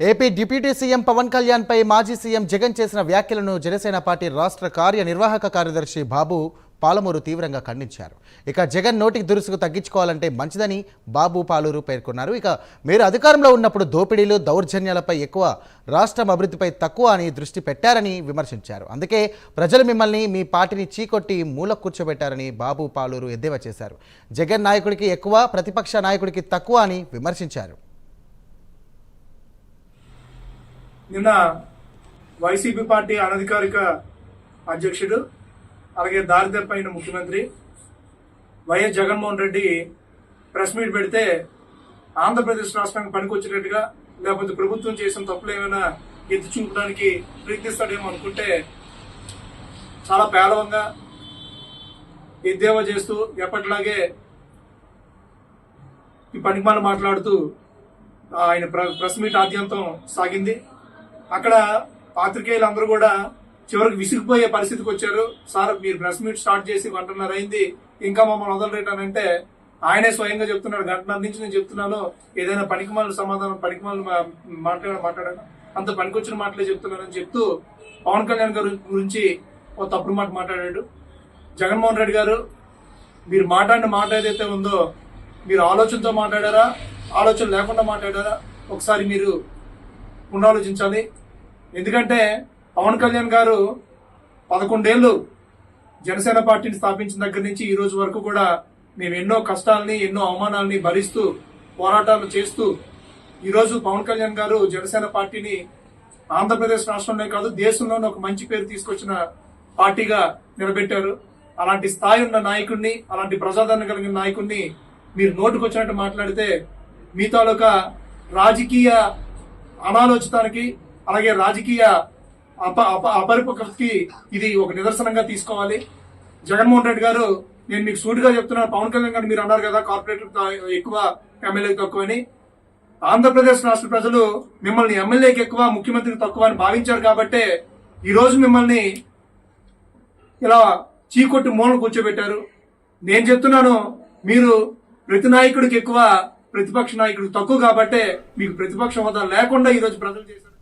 AP deputy CM Pawan కళ్యాణ్పై మాజీ CM Jagan చేసిన వ్యాఖ్యలను జనసేన పార్టీ రాష్ట్ర కార్యనిర్వాహక కార్యదర్శి బాబు పాలమూరు తీవ్రంగా ఖండించారు. ఇక జగన్ నోటికి దురుసుకు తగ్గించుకోవాలంటే మంచిదని బాబు పాలూరు పేర్కొన్నారు. ఇక మీరు అధికారంలో ఉన్నప్పుడు దోపిడీలు దౌర్జన్యాలపై ఎక్కువ రాష్ట్రం అభివృద్ధిపై తక్కువ అని దృష్టి పెట్టారని విమర్శించారు. అందుకే ప్రజలు మిమ్మల్ని మీ పార్టీని చీకొట్టి మూల కూర్చోబెట్టారని బాబు పాలూరు ఎద్దేవా చేశారు. జగన్ నాయకుడికి ఎక్కువ ప్రతిపక్ష నాయకుడికి తక్కువ అని విమర్శించారు. నిన్న వైసీపీ పార్టీ అనధికారిక అధ్యక్షుడు అలాగే దారిదెప్పైన ముఖ్యమంత్రి YS Jaganmohan Reddy press meet పెడితే ఆంధ్రప్రదేశ్ రాష్ట్రానికి పనికొచ్చేటట్టుగా లేకపోతే ప్రభుత్వం చేసిన తప్పులు ఏమైనా ఎత్తి చూపడానికి ప్రయత్నిస్తాడేమో అనుకుంటే చాలా పేలవంగా ఎద్దేవా చేస్తూ ఎప్పటిలాగే ఈ పనికిమాల మాట్లాడుతూ ఆయన ప్ర- ప్రెస్ మీట్ ఆద్యంతం సాగింది. అక్కడ పాత్రికేయులు అందరూ కూడా చివరికి విసిగిపోయే పరిస్థితికి వచ్చారు. సార్ మీరు ప్రెస్ మీట్ స్టార్ట్ చేసి గంటన్నర అయింది. ఇంకా మమ్మల్ని వదలరేటానంటే ఆయనే స్వయంగా చెప్తున్నాడు. గంటన్నర నుంచి నేను చెప్తున్నాను. ఏదైనా పనికిమాల సమాధానం పనికిమాల మాట్లాడ మాట్లాడాను అంత పనికొచ్చిన మాటలే చెప్తున్నానని చెప్తూ పవన్ కళ్యాణ్ గారి గురించి ఓ తప్పుడు మాట మాట్లాడాడు. జగన్మోహన్ రెడ్డి గారు మీరు మాట్లాడిన మాట ఏదైతే ఉందో మీరు ఆలోచనతో మాట్లాడారా? ఆలోచన లేకుండా మాట్లాడారా? ఒకసారి మీరు పునరాలోచించాలి. ఎందుకంటే పవన్ కళ్యాణ్ గారు పదకొండేళ్ళు జనసేన పార్టీని స్థాపించిన దగ్గర నుంచి ఈ రోజు వరకు కూడా మేము ఎన్నో కష్టాలని ఎన్నో అవమానాలని భరిస్తూ పోరాటాలు చేస్తూ ఈరోజు పవన్ కళ్యాణ్ గారు జనసేన పార్టీని ఆంధ్రప్రదేశ్ రాష్ట్రంలో కాదు దేశంలోనే ఒక మంచి పేరు తీసుకొచ్చిన పార్టీగా నిలబెట్టారు. అలాంటి స్థాయి ఉన్న నాయకుడిని అలాంటి ప్రజాదరణ కలిగిన నాయకుడిని మీరు నోటుకొచ్చినట్టు మాట్లాడితే మీ తాలూకా రాజకీయ అనాలోచితానికి అలాగే రాజకీయ అప అప అపరిపక్వతకి ఇది ఒక నిదర్శనంగా తీసుకోవాలి. జగన్మోహన్ రెడ్డి గారు నేను మీకు సూటిగా చెప్తున్నాను పవన్ కళ్యాణ్ గారు మీరు అన్నారు కదా కార్పొరేటర్ ఎక్కువ ఎమ్మెల్యే తక్కువ అని ఆంధ్రప్రదేశ్ రాష్ట్ర ప్రజలు మిమ్మల్ని ఎమ్మెల్యేకి ఎక్కువ ముఖ్యమంత్రికి తక్కువ అని భావించారు కాబట్టే ఈరోజు మిమ్మల్ని ఇలా చీకొట్టి మూలను కూర్చోబెట్టారు. నేను చెప్తున్నాను మీరు ప్రతి నాయకుడికి ఎక్కువ ప్రతిపక్ష నాయకుడు తక్కువ కాబట్టే మీకు ప్రతిపక్ష హోదా లేకుండా ఈ రోజు ప్రజలు చేశారు.